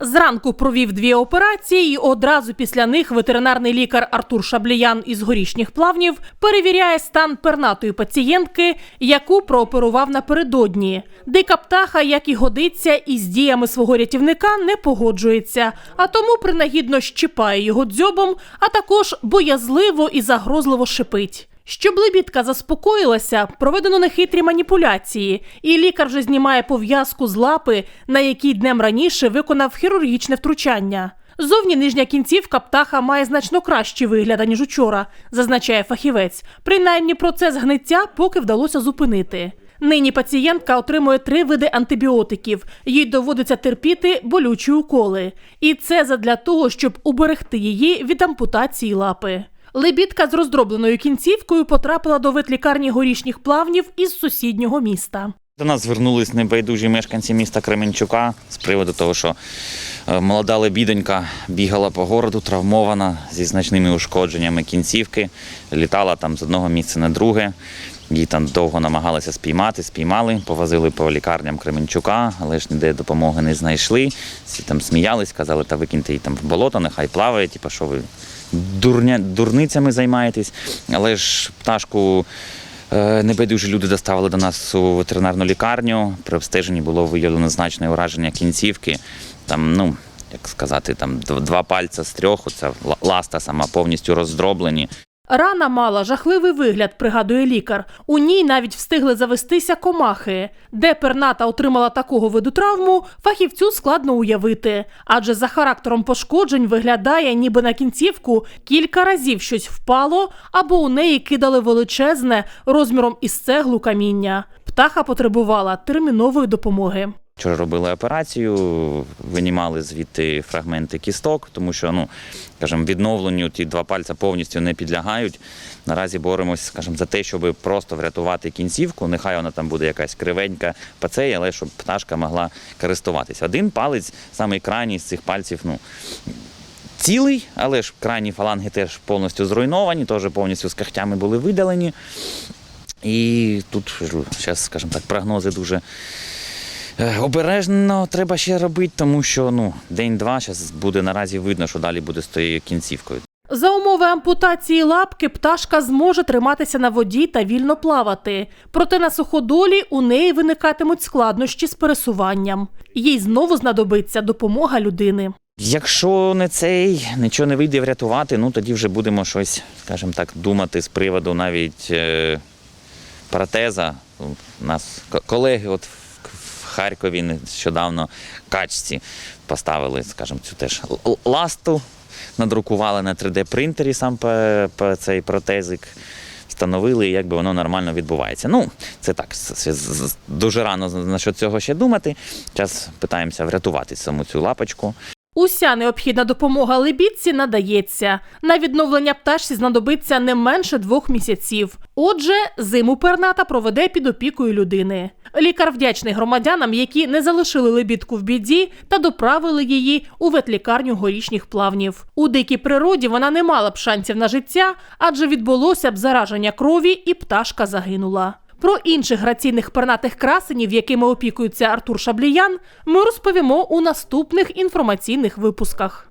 Зранку провів дві операції, і одразу після них ветеринарний лікар Артур Шабліян із горішніх плавнів перевіряє стан пернатої пацієнтки, яку прооперував напередодні. Дика птаха, як і годиться, із діями свого рятівника не погоджується, а тому принагідно щипає його дзьобом, а також боязливо і загрозливо шипить. Щоб лебідка заспокоїлася, проведено нехитрі маніпуляції, і лікар вже знімає пов'язку з лапи, на якій днем раніше виконав хірургічне втручання. Зовні нижня кінцівка птаха має значно кращий вигляд, ніж учора, зазначає фахівець. Принаймні процес гниття поки вдалося зупинити. Нині пацієнтка отримує три види антибіотиків. Їй доводиться терпіти болючі уколи. І це задля того, щоб уберегти її від ампутації лапи. Лебідка з роздробленою кінцівкою потрапила до ветлікарні горішніх плавнів із сусіднього міста. До нас звернулись небайдужі мешканці міста Кременчука з приводу того, що е, молода лебідонька бігала по городу, травмована зі значними ушкодженнями кінцівки, літала там з одного місця на друге. Її там довго намагалися спіймати, спіймали, повозили по лікарням Кременчука, але ж ніде допомоги не знайшли. Всі там сміялись, казали, та викиньте її там в болото, нехай плаває, типу, що ви дурня, дурницями займаєтесь. Але ж пташку Е, Небайдужі люди доставили до нас у ветеринарну лікарню. При обстеженні було виявлено значне ураження кінцівки. Там, ну, як сказати, там два пальця з трьох, оця ла- ласта сама повністю роздроблені. Рана мала жахливий вигляд, пригадує лікар. У ній навіть встигли завестися комахи. Де перната отримала такого виду травму, фахівцю складно уявити. Адже за характером пошкоджень виглядає, ніби на кінцівку кілька разів щось впало, або у неї кидали величезне розміром із цеглу каміння. Птаха потребувала термінової допомоги. Вчора робили операцію, винімали звідти фрагменти кісток, тому що, ну, скажімо, відновленню ті два пальця повністю не підлягають. Наразі боремось, скажімо, за те, щоб просто врятувати кінцівку. Нехай вона там буде якась кривенька пацея, але щоб пташка могла користуватися. Один палець, самий крайній з цих пальців, ну. Цілий, але ж крайні фаланги теж повністю зруйновані, теж повністю з когтями були видалені. І тут зараз, скажімо так, прогнози дуже Обережно треба ще робити, тому що ну, день-два зараз буде наразі видно, що далі буде з тією кінцівкою. За умови ампутації лапки пташка зможе триматися на воді та вільно плавати. Проте на суходолі у неї виникатимуть складнощі з пересуванням. Їй знову знадобиться допомога людини. Якщо не цей, нічого не вийде врятувати, ну тоді вже будемо щось, скажімо так, думати з приводу навіть е, протеза. У нас колеги от Харкові нещодавно качці поставили, скажімо, цю теж ласту, надрукували на 3D-принтері сам цей протезик. Встановили, і якби воно нормально відбувається. Ну, це так, дуже рано на що цього ще думати. Зараз питаємося врятувати саму цю лапочку. Уся необхідна допомога лебідці надається. На відновлення пташці знадобиться не менше двох місяців. Отже, зиму перната проведе під опікою людини. Лікар вдячний громадянам, які не залишили лебідку в біді та доправили її у ветлікарню горішніх плавнів. У дикій природі вона не мала б шансів на життя, адже відбулося б зараження крові, і пташка загинула. Про інших граційних пернатих красенів, якими опікується Артур Шабліян, ми розповімо у наступних інформаційних випусках.